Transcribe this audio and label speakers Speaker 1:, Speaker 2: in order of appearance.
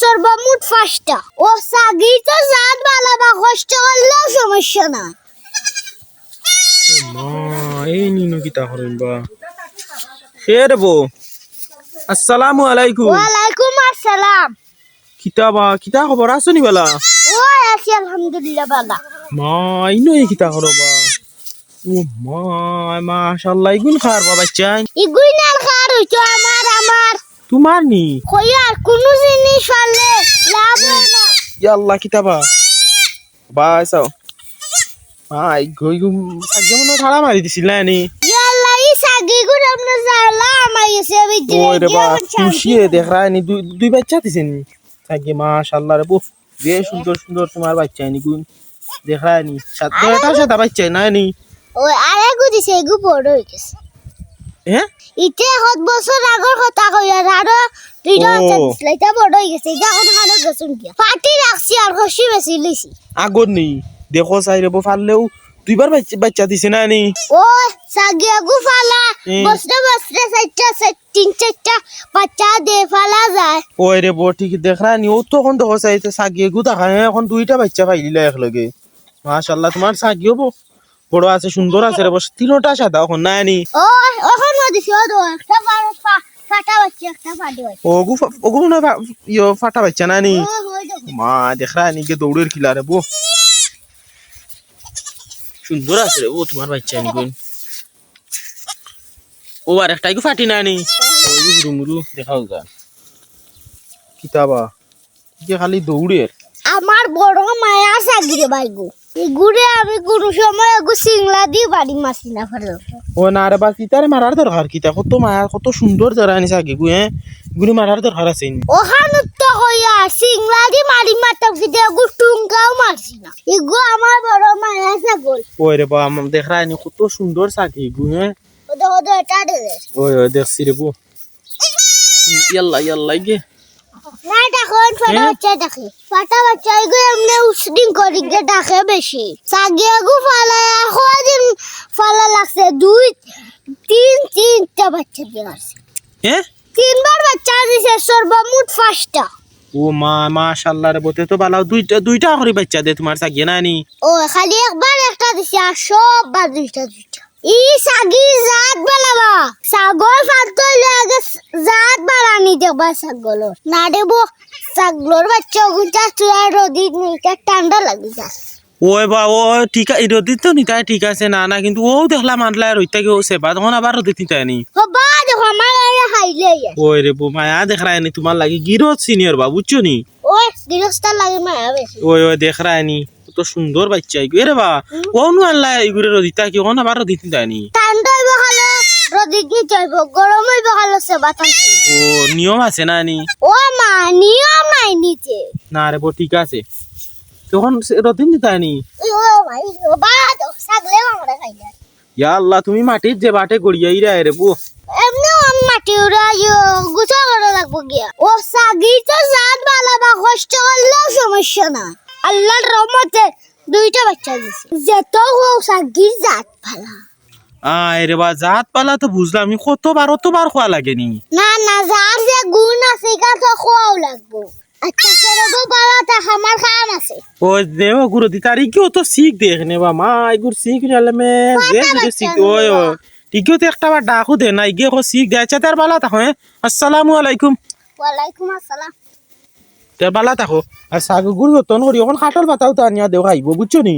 Speaker 1: সর্বমোট পাঁচটা ও সাগি তো জাত বালা বা কষ্ট করলেও সমস্যা না।
Speaker 2: এই নিনো কিতা করেন বা। শের বো আসসালামু আলাইকুম।
Speaker 1: ওয়ালাইকুম আসসালাম।
Speaker 2: কিতা বা কিতা খবর আছো নি বেলা?
Speaker 1: ও আছি আলহামদুলিল্লাহ বালা।
Speaker 2: মা ইনো এই কিতা করো বা। ও মা মাশাআল্লাহ ইগুন খার বা বাচ্চাই।
Speaker 1: ইগুই নাল খার হইতো আমার আমার।
Speaker 2: তোমার নি?
Speaker 1: কই আর কোনো জিনিস
Speaker 2: ইয়া আল্লাহ কিতা বা বা আইসাও আই গই গুম আগে মনে ঠাড়া মারি দিছিল না নি
Speaker 1: ইয়াল্লা ই সাগি গুড় আমরা জালা আমার এসে
Speaker 2: ওই রে বা খুশিয়ে দেখ রা নি দুই দুই বাচ্চা দিছেন নি? থাকি মাশাআল্লাহ রে বো বে সুন্দর সুন্দর তোমার বাচ্চা নি গুন দেখ রা নি সাত এটা সাদা বাচ্চা না নি
Speaker 1: ওই আরে গু দিছে এগু বড় হয়ে গেছে।
Speaker 2: হ্যাঁ
Speaker 1: ইতে হত বছর আগর কথা কই আর আরও দুইটা
Speaker 2: ও।
Speaker 1: বাচ্চা বড় গেছে এটা এখন হানো গেছুন কি পার্টি রাখছি আর খুশি বেশি লইছি
Speaker 2: আগর নেই দেখো চাই ফাললেও দুইবার বাচ্চা বাচ্চা দিছে না নি?
Speaker 1: ও সাগি আগু ফালা তিন চারটা বাচ্চা দে ফালা যায়।
Speaker 2: ওই রে বো ঠিক দেখরা নি? ও দেখো সাগিয়ে গু দেখা এখন দুইটা বাচ্চা মাশাআল্লাহ তোমার সাগিও বো বড় আছে সুন্দর আছে রে বস তিনটা সাদা এখন না নি।
Speaker 1: ও এখন মদিছি ও একটা বড় ফাটা বাচ্চা একটা ফাটি বাচ্চা।
Speaker 2: ওগু ফা- ওগু মনে হয় ইয়ো ফাটা বাচ্চা না নি।
Speaker 1: ও
Speaker 2: মা দেখ রা নি কে দৌড়ের খিলা রে বো সুন্দর আছে রে ও তোমার বাচ্চা নি কোন ও আর একটা গু ফাটি না। নি ও মুরু মুরু দেখাও যা কিতাবা কি খালি দৌড়ের।
Speaker 1: আমার বড় মায়া সাগিরে বাইগু এগুড়ে আমি কোনো সময় এগু সিংলা দিয়ে বাড়ি মাসি না ফেলো
Speaker 2: ও না রে বা কিতারে মারার দরকার? কিতা কত মায়া কত সুন্দর জরা আনিস আগে গু হ্যাঁ? গুলি মারার দরকার আছে।
Speaker 1: ওখানে তো হইয়া সিংলা দিয়ে মারি মারতাম কিন্তু এগু টুঙ্কাও মারছি না। এগু আমার বড় মায়া ছাগল।
Speaker 2: ওই রে বা আম- দেখ রা কত সুন্দর সাকি গু হ্যাঁ?
Speaker 1: ওদের ওদের এটা দে
Speaker 2: ওই ওই দেখছি রে বো ইয়াল্লা ইয়াল্লা গে।
Speaker 1: না দেখুন ফাটা
Speaker 2: হ্যাঁ?
Speaker 1: বাচ্চা দেখে। ফাটা বাচ্চা এগু এমনি উসডিং করি গে ডাকে বেশি। সাগি এগু ফালায় কদিন ফালা লাগছে দুই তিন তিনটা বাচ্চা দিয়ে আসছে তিনবার বাচ্চা দিছে সর্বমোট পাঁচটা।
Speaker 2: ও মা মাশাআল্লাহ রে বতে তো বালাও দুইটা দুইটা করে বাচ্চা দে তোমার সাকিয়ে না নি?
Speaker 1: ও খালি একবার একটা দিছে আর সববার দুইটা দুইটা। ই সাগি জাত ছাগল ফালতো হইলে আগে জাত বানানি দেখবা ছাগলর না দেবো ছাগলর বাচ্চা গুটা তুই রোদি নিতে ঠান্ডা লাগি যাচ্ছে
Speaker 2: ওই বা ও ঠিক আছে রোদি তো নিতাই ঠিক আছে না না কিন্তু ও দেখলা মানলা রইতা ও সেবা তখন আবার রোদি নিতাই নি
Speaker 1: হবা দেখো আমার হাইলে
Speaker 2: ওই রে মায়া দেখ রা নি তোমার লাগি গিরত সিনিয়র বা বুঝছ নি?
Speaker 1: ও গৃহস্থ লাগে মায়া বেশি
Speaker 2: ওই ওই দেখ রা নি কত সুন্দর বাচ্চা এগু এরে বা ও নু আল্লাহ এগুরে রোদিতা কি আবার নিতাই নি
Speaker 1: ঠান্ডা হইব খালে রোদি নিতে হইব গরম হইব খালে সেবা থাকতে
Speaker 2: ও নিয়ম আছে না নি?
Speaker 1: ও মা নিয়ম নাই নিচে
Speaker 2: না রে বো ঠিক আছে। তখন
Speaker 1: ও ভাই ও বা ছাগলে আমরা খাইলে
Speaker 2: ইয়া আল্লাহ তুমি মাটির যে বাটে গড়িয়াই রে রে বো
Speaker 1: এমনি আমি মাটি গুছা করা লাগবো গিয়া। ও সাগি তো জাত বালা বা কষ্ট করলেও সমস্যা না। আল্লাহর রহমতে দুইটা বাচ্চা দিছে। যেত ও সাগির জাত ভালা
Speaker 2: আয় রে বা জাত পালা তো বুঝলাম আমি কতবার অতবার খোয়া লাগেনি
Speaker 1: না। না যার যে গুণ আছে এটা তো খোয়াও লাগবো। আচ্ছা তো পালা তা আমার কাম আছে।
Speaker 2: ও দেব গুরু দি তারি কি তো শিখ দেখনে বা মা এগুর শিখ রেলে মে যে যদি শিখ ওই ও ঠিকই তো একটা বার ডাকু দে না ইগে কো শিখ দেয় তার বালা থাকো হ্যাঁ। আসসালামু আলাইকুম।
Speaker 1: ওয়ালাইকুম আসসালাম।
Speaker 2: তার বালা থাকো। আর সাগু গুরু যতন করি এখন খাটল পাতাও তো আনিয়া দেও খাইব বুঝছ নি?